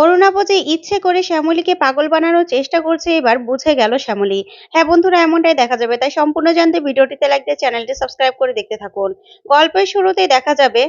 অরুণাভ ইচ্ছে করে শ্যামলীকে পাগল বানানোর চেষ্টা করছে এবার বুঝে গেল শ্যামলী। হ্যাঁ বন্ধুরা, এমনটাই দেখা যাবে। তাই সম্পূর্ণ জানতে ভিডিওটিতে দিয়ে চ্যানেলটি সাবস্ক্রাইব করে দেখতে থাকুন। গল্পের শুরুতেই দেখা যাবে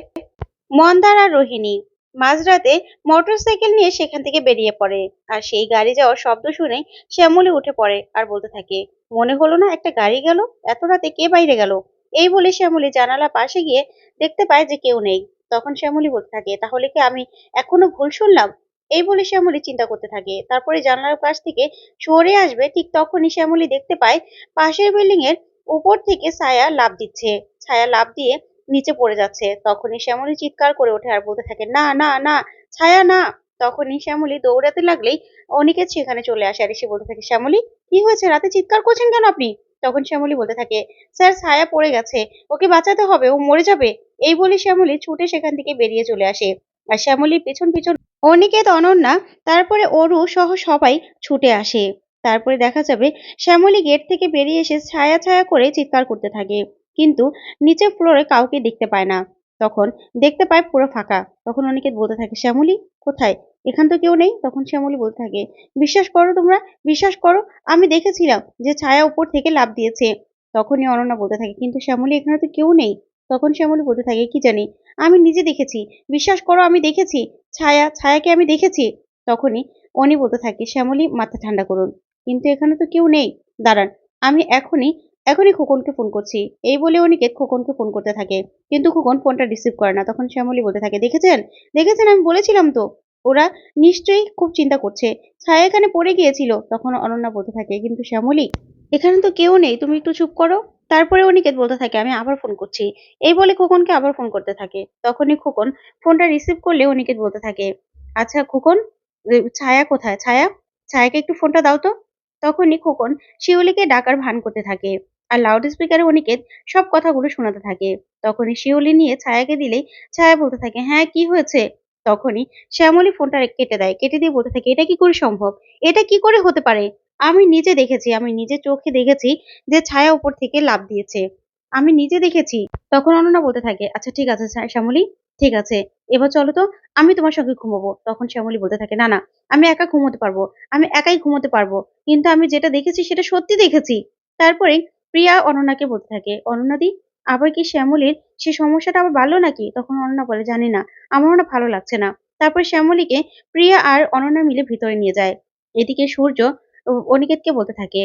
মন্দার আর রোহিণী। মাঝরাতে মোটরসাইকেল নিয়ে সেখান থেকে বেরিয়ে পড়ে। আর সেই গাড়ি যাওয়ার শব্দ শুনে শ্যামলী উঠে পড়ে আর বলতে থাকে, মনে হলো না একটা গাড়ি গেল? এত রাতে কে বাইরে গেল? এই বলে শ্যামলী জানালা পাশে গিয়ে দেখতে পায় যে কেউ নেই। তখন শ্যামলী বলতে থাকে, তাহলে কি আমি এখনও ভুল শুনলাম? এই বলে শ্যামলী চিন্তা করতে থাকে। তারপরে জানলার পাশ থেকে সরে আসবে, ঠিক তখনই শ্যামলী দেখতে পায় পাশের বিল্ডিং এর উপর থেকে ছায়া লাফ দিচ্ছে। ছায়া লাফ দিয়ে নিচে পড়ে যাচ্ছে। তখনই শ্যামলী চিৎকার করে ওঠে আর বলতে থাকে, না না না, ছায়া না। তখনই শ্যামলী দৌড়াতে লাগলেই অনিকেত সেখানে চলে আসে আর এসে বলতে থাকে, শ্যামলী, কি হয়েছে? রাতে চিৎকার করছেন কেন আপনি? তখন শ্যামলী বলতে থাকে, স্যার, ছায়া পড়ে গেছে। ওকে বাঁচাতে হবে, ও মরে যাবে। এই বলে শ্যামলী ছুটে সেখান থেকে বেরিয়ে চলে আসে। আর শ্যামলীর পেছন পেছন অনিকেত, অনন্যা, তারপরে অরু সহ সবাই ছুটে আসে। তারপরে দেখা যাবে শ্যামলী গেট থেকে বেরিয়ে এসে ছায়া ছায়া করে চিৎকার করতে থাকে। কিন্তু নিচের ফ্লোরে কাউকে দেখতে পায় না। তখন দেখতে পায় পুরো ফাঁকা। তখন অনিকেত বলতে থাকে, শ্যামলী, কোথায়? এখান তো কেউ নেই? তখন শ্যামলী বলতে থাকে, বিশ্বাস করো তোমরা, বিশ্বাস করো, আমি দেখেছিলাম যে ছায়া উপর থেকে লাফ দিয়েছে। তখনই অনন্যা বলতে থাকে, কিন্তু শ্যামলী, এখানে তো কেউ নেই। তখন শ্যামলী বলতে থাকে, কি জানি? আমি নিজে দেখেছি। বিশ্বাস করো, আমি দেখেছি। ছায়া, ছায়াকে আমি দেখেছি। তখনই অনি বলতে থাকে, শ্যামলী, মাথা ঠান্ডা করুন। কিন্তু এখানে তো কেউ নেই। দাঁড়ান, আমি এখনই এখনই খোকনকে ফোন করছি। এই বলে অনিকেত খোকনকে ফোন করতে থাকে। কিন্তু খোকন ফোনটা রিসিভ করে না। তখন শ্যামলী বলতে থাকে, দেখেছেন? দেখেছেন? আমি বলেছিলাম তো। ওরা নিশ্চয়ই খুব চিন্তা করছে। ছায়া এখানে পড়ে গিয়েছিল, তখন অনন্যা বলতে থাকে, কিন্তু শ্যামলী, এখানে তো কেউ নেই, তুমি একটু চুপ করো। তারপরে অনিকেত বলতে থাকে, আমি আবার ফোন করছি। এই বলে খোকনকে আবার ফোন করতে থাকে। তখনই খোকন ফোনটা রিসিভ করলে অনিকেত বলতে থাকে আচ্ছা খোকন ছায়া কোথায়? ছায়া, ছায়াকে একটু ফোনটা দাও তো। তখনই খোকন শিউলিকে ডাকার ভান করতে থাকে আর লাউড স্পিকারে অনিকেত সব কথাগুলো শোনাতে থাকে। তখনই শিউলি নিয়ে ছায়াকে দিলেই ছায়া বলতে থাকে হ্যাঁ কি হয়েছে? তখনই শ্যামলী ফোনটা কেটে দেয়, কেটে দিয়ে বলতে থাকে, এটা কি করে সম্ভব? এটা কি করে হতে পারে? আমি নিজে দেখেছি, আমি নিজে চোখে দেখেছি যে ছায়া উপর থেকে লাফ দিয়েছে। আমি নিজে দেখেছি। তখন অনন্যা বলতে থাকে আচ্ছা ঠিক আছে শ্যামলী, ঠিক আছে, এবার চলো তো, আমি তোমার সঙ্গে ঘুমাবো। তখন শ্যামলী বলতে থাকে, না না, আমি একা ঘুমোতে পারব, আমি একাই ঘুমোতে পারব, কিন্তু আমি যেটা দেখেছি সেটা সত্যি দেখেছি। তারপরে প্রিয়া অনন্যাকে বলতে থাকে অনন্যাদি আবার কি শ্যামলীর? সে সমস্যাটা আবার বাড়লো নাকি? তখন অনন্যা বলে, জানি না। আমারও না ভালো লাগছে না। তারপর শ্যামলীকে প্রিয়া আর অনন্যা মিলে ভিতরে নিয়ে যায়। এদিকে সূর্য অনিকেতকে বলতে থাকে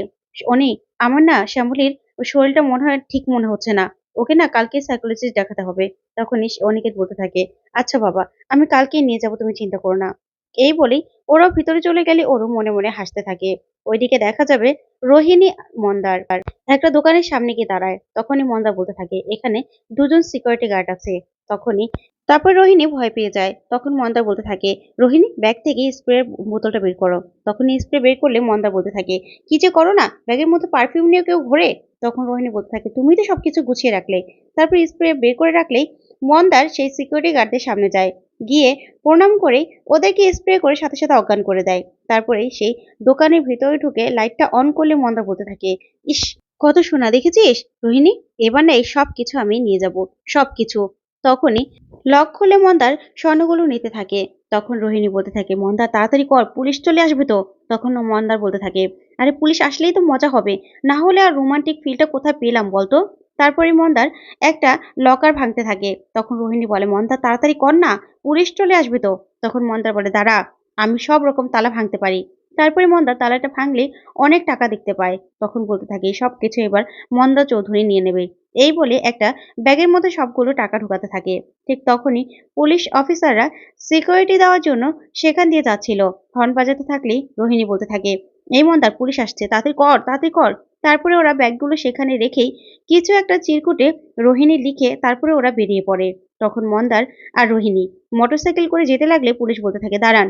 অনি আমার না শ্যামলীর শরীরটা মনে হয় ঠিক মনে হচ্ছে না। ওকে না কালকে সাইকোলজিস্ট দেখাতে হবে। তখনই সে- অনিকেত বলতে থাকে আচ্ছা বাবা, আমি কালকে নিয়ে যাব, তুমি চিন্তা করো না। এই বলেই ওরাও ভিতরে চলে গেলে ওরও মনে মনে হাসতে থাকে। ওইদিকে দেখা যাবে রোহিণী মন্দার। একটা দোকানের সামনে গিয়ে দাঁড়ায়। তখনই মন্দার বলতে থাকে, এখানে দুজন সিকিউরিটি গার্ড আছে। তখনই তারপর রোহিণী ভয় পেয়ে যায়। তখন মন্দার বলতে থাকে, রোহিণী, ব্যাগ থেকে স্প্রে বোতলটা বের করো। তখন স্প্রে বের করলে মন্দা বলতে থাকে, কি যে করো না, ব্যাগের মধ্যে পারফিউম নিয়ে কেউ ঘোরে? তখন রোহিণী বলতে থাকে, তুমি তো সবকিছু গুছিয়ে রাখলে। তারপর স্প্রে বের করে রাখলেই মন্দার সেই সিকিউরিটি গার্ডদের সামনে যায়। গিয়ে প্রণাম করে ওদেরকে স্প্রে করে সাথে সাথে অজ্ঞান করে দেয়। তারপরে সেই দোকানের ভিতরে ঢুকে লাইটটা অন করলে মন্দা বলতে থাকে, ইস, কত সোনা দেখেছিস? রোহিণী, এবার না এই সব কিছু আমি নিয়ে যাব সব কিছু তখনই লক খুলে মন্দার স্বর্ণগুলো নিতে থাকে। তখন রোহিণী বলতে থাকে মন্দার তাড়াতাড়ি কর, পুলিশ চলে আসবে তো। তখন মন্দার বলতে থাকে, আরে, পুলিশ আসলেই তো মজা হবে। না হলে আর রোমান্টিক ফিলটা কোথায় পেলাম বলতো? তারপরে মন্দার একটা লকার ভাঙতে থাকে। তখন রোহিণী বলে মন্দার তাড়াতাড়ি কর না, পুলিশ চলে আসবে তো। তখন মন্দার বলে, দাঁড়া, আমি সব রকম তালা ভাঙতে পারি। তারপরে মন্দার তালাটা ভাঙলে অনেক টাকা দেখতে পায়। তখন বলতে থাকে সব কিছু এবার মন্দা চৌধুরী নিয়ে নেবে। এই বলে একটা ব্যাগের মধ্যে সবগুলো টাকা ঢোকাতে থাকে। ঠিক তখনই পুলিশ অফিসাররা সিকিউরিটি দেওয়ার জন্য সেখান দিয়ে যাচ্ছিল। হর্ন বাজাতে থাকলেই রোহিণী বলতে থাকে, এই মন্দার পুলিশ আসছে, তাড়াতাড়ি কর তাড়াতাড়ি কর। তারপরে ওরা ব্যাগগুলো সেখানে রেখেই কিছু একটা চিরকুটে রোহিণী লিখে তারপরে ওরা বেরিয়ে পড়ে। তখন মন্দার আর রোহিণী মোটরসাইকেল করে যেতে লাগলে পুলিশ বলতে থাকে, দাঁড়ান।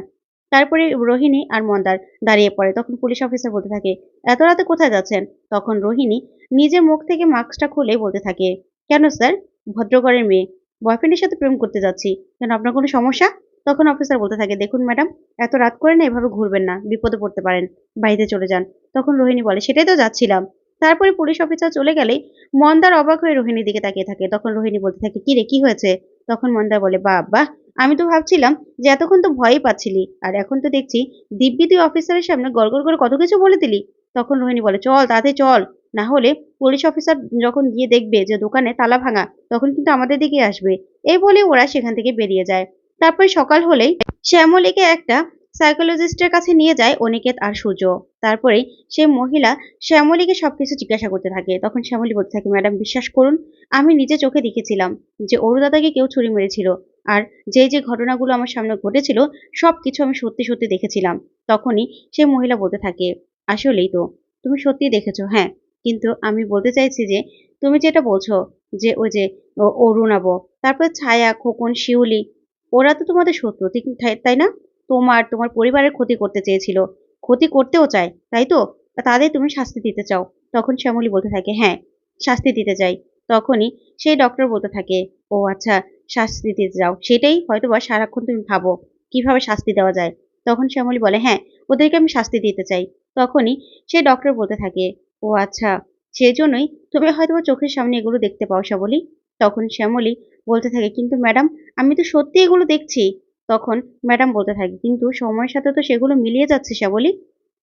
তারপরে রোহিণী আর মন্দার দাঁড়িয়ে পড়ে। তখন পুলিশ অফিসার বলতে থাকে, এত রাতে কোথায় যাচ্ছেন? তখন রোহিণী নিজের মুখ থেকে মাস্কটা খুলে বলতে থাকে, কেন স্যার? ভদ্রঘরের মেয়ে। বয়ফ্রেন্ডের সাথে প্রেম করতে যাচ্ছি। কেন আপনার কোনো সমস্যা? তখন অফিসার বলতে থাকে, দেখুন ম্যাডাম এত রাত করে না এভাবে ঘুরবেন না, বিপদে পড়তে পারেন, বাড়িতে চলে যান। তখন রোহিণী বলে, সেটাই তো যাচ্ছিলাম। তারপরে পুলিশ অফিসার চলে গেলেই মন্দার অবাক হয়ে রোহিণীর দিকে তাকিয়ে থাকে। তখন রোহিণী বলতে থাকে, কি রে, কি হয়েছে? তখন মন্দার বলে, বাহ আমি তো ভাবছিলাম যে এতক্ষণ তো ভয়ই পাচ্ছিলি, আর এখন তো দেখছি দিব্যি তুই অফিসারের সামনে গড়গড় করে কত কিছু বলে দিলি। তখন রোহিণী বলে, চল, তাতে চল। না হলে পুলিশ অফিসার যখন গিয়ে দেখবে যে দোকানে তালা ভাঙা, তখন কিন্তু আমাদের দিকে আসবে। এই বলে ওরা সেখান থেকে বেরিয়ে যায়। তারপরে সকাল হলেই শ্যামলীকে একটা সাইকোলজিস্টের কাছে নিয়ে যায় অনিকেত আর সূর্য। তারপরেই সেই মহিলা শ্যামলীকে সবকিছু জিজ্ঞাসা করতে থাকে। তখন শ্যামলী বলতে থাকে, ম্যাডাম, বিশ্বাস করুন, আমি নিজে চোখে দেখেছিলাম যে অরুদাদাকে কেউ ছুরি মেরেছিল আর যে যে ঘটনাগুলো আমার সামনে ঘটেছিল সব কিছু আমি সত্যি সত্যি দেখেছিলাম। তখনই সেই মহিলা বলতে থাকে, আসলেই তো, তুমি সত্যি দেখেছ হ্যাঁ কিন্তু আমি বলতে চাইছি যে, তুমি যেটা বলছো যে ওই যে অরুণাব তারপর ছায়া, খোকন, শিউলি ওরা তো তোমাদের শত্রু, ঠিক- তাই- না? তোমার তোমার পরিবারের ক্ষতি করতে চেয়েছিল। ক্ষতি করতেও চায়, তাই তো? তাদের তুমি শাস্তি দিতে চাও। তখন শ্যামলী বলতে থাকে হ্যাঁ শাস্তি দিতে চাই। তখনই সেই ডক্টর বলতে থাকে, ও আচ্ছা শাস্তি দিতে চাও সেটাই হয়তো বা সারাক্ষণ তুমি ভাবো, কীভাবে শাস্তি দেওয়া যায়। তখন শ্যামলী বলে হ্যাঁ ওদেরকে আমি শাস্তি দিতে চাই। তখনই সে ডক্টর বলতে থাকে, ও আচ্ছা সেই জন্যই তুমি হয়তো চোখের সামনে এগুলো দেখতে পাও শ্যামলী। তখন শ্যামলী বলতে থাকে, কিন্তু ম্যাডাম, আমি তো সত্যি এগুলো দেখছি। তখন ম্যাডাম বলতে থাকে, কিন্তু সময়ের সাথে তো সেগুলো মিলিয়ে যাচ্ছে শ্যামলী?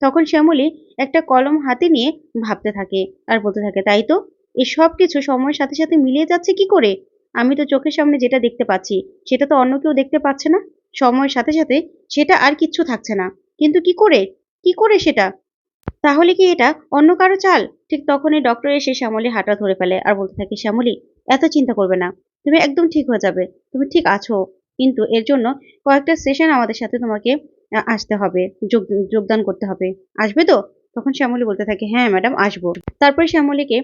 তখন শ্যামলী একটা কলম হাতে নিয়ে ভাবতে থাকে আর বলতে থাকে, তাই তো? এই সব কিছু সময়ের সাথে সাথে মিলিয়ে যাচ্ছে কি করে? আমি তো চোখের সামনে যেটা দেখতে পাচ্ছি, সেটা তো অন্য কেউ দেখতে পাচ্ছে না। সময়ের সাথে সাথে সেটা আর কিচ্ছু থাকছে না। কিন্তু কি করে? কি করে সেটা? তাহলে কি এটা অন্য কারও চাল? ঠিক তখনই ডক্টর এসে শ্যামলী হাঁটা ধরে ফেলে আর বলতে থাকে, শ্যামলী এত চিন্তা করবে না। তুমি একদম ঠিক হয়ে যাবে। তুমি ঠিক আছো। কিন্তু এর জন্য কয়েকটা সেশন আমাদের সাথে তোমাকে আসতে হবে। যোগ, যোগদান করতে হবে। আসবে তো? তখন শ্যামলী বলতে থাকে হ্যাঁ ম্যাডাম আসব। তারপরে শ্যামলীকে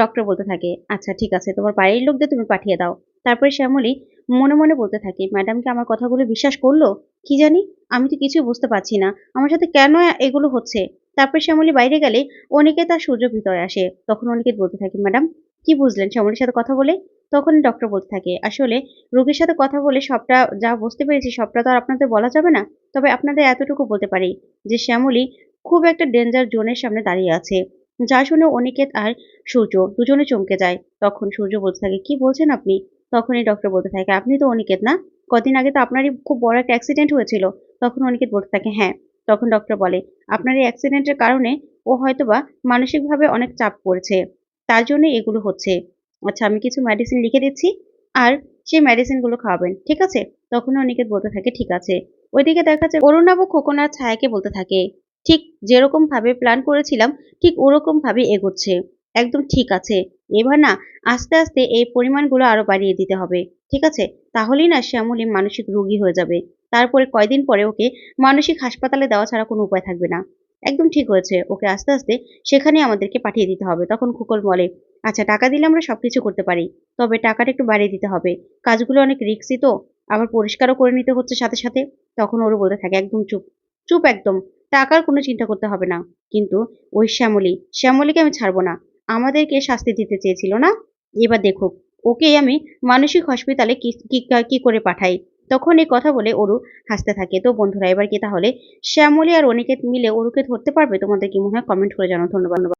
ডক্টর বলতে থাকে আচ্ছা ঠিক আছে, তোমার বাড়ির লোকদের তুমি পাঠিয়ে দাও। তারপরে শ্যামলী মনে মনে বলতে থাকে ম্যাডামকে আমার কথাগুলো বিশ্বাস করল? কি জানি? আমি তো কিছুই বুঝতে পারছি না। আমার সাথে কেন এগুলো হচ্ছে? তারপরে শ্যামলী বাইরে গেলে অনেকে তার সূর্য ভিতরে আসে। তখন অনেকে বলতে থাকে ম্যাডাম কি বুঝলেন? শ্যামলীর সাথে কথা বলে তখন ডক্টর বলতে থাকে, আসলে রোগীর সাথে কথা বলে সবটা যা বুঝতে পেরেছি সবটা তো আর আপনাদের বলা যাবে না, তবে আপনাদের এতটুকু বলতে পারি যে শ্যামলী খুব একটা ডেঞ্জার জোনের সামনে দাঁড়িয়ে আছে। যা শুনে অনিকেত আর সূর্য দুজনে চমকে যায়, তখন সূর্য বলতে থাকে, কি বলছেন আপনি? তখনই ডক্টর বলতে থাকে, আপনি তো অনিকেত না? কদিন আগে তো আপনারই খুব বড় একটা অ্যাক্সিডেন্ট হয়েছিল। তখন অনিকেত বলতে থাকে হ্যাঁ। তখন ডক্টর বলে, আপনার এই অ্যাক্সিডেন্টের কারণে ও হয়তোবা মানসিকভাবে অনেক চাপ পড়েছে। তার জন্য এগুলো হচ্ছে। আচ্ছা আমি কিছু মেডিসিন লিখে দিচ্ছি আর সেই মেডিসিনগুলো খাওয়াবেন, ঠিক আছে? তখন অনেকে বলতে থাকে, ঠিক আছে। ওইদিকে দেখা যাচ্ছে অরুণাব খোকনা ছায়াকে বলতে থাকে, ঠিক যেরকম ভাবে প্ল্যান করেছিলাম, ঠিক ওরকম ভাবে এগোচ্ছে। একদম ঠিক আছে। এবার না, আস্তে আস্তে এই পরিমাণগুলো আরও বাড়িয়ে দিতে হবে, ঠিক আছে? তাহলেই না শ্যামলী মানসিক রোগী হয়ে যাবে। তারপরে কয়দিন পরে ওকে মানসিক হাসপাতালে দেওয়া ছাড়া কোনো উপায় থাকবে না। একদম ঠিক হয়েছে। ওকে আস্তে আস্তে সেখানে আমাদেরকে পাঠিয়ে দিতে হবে। তখন খুকল বলে আচ্ছা টাকা দিলে আমরা সবকিছু করতে পারি, তবে টাকাটা একটু বাড়িয়ে দিতে হবে। কাজগুলো অনেক রিক্সি তো, আবার পরিষ্কারও করে নিতে হচ্ছে সাথে সাথে। তখন ওরও বলতে থাকে, একদম চুপ চুপ একদম টাকার কোনো চিন্তা করতে হবে না। কিন্তু ওই শ্যামলী, শ্যামলীকে আমি ছাড়বো না, আমাদেরকে শাস্তি দিতে চেয়েছিল না? এবার দেখুক ওকে আমি মানসিক হসপিটালে কি- কি করে পাঠাই। তখন এই কথা বলে অরু হাসতে থাকে। তো বন্ধুরা, এবার কি তাহলে শ্যামলী আর অনিকেত মিলে অরুকে ধরতে পারবে? তোমাদের কি মনে হয়? কমেন্ট করে জানাও। ধন্যবাদ।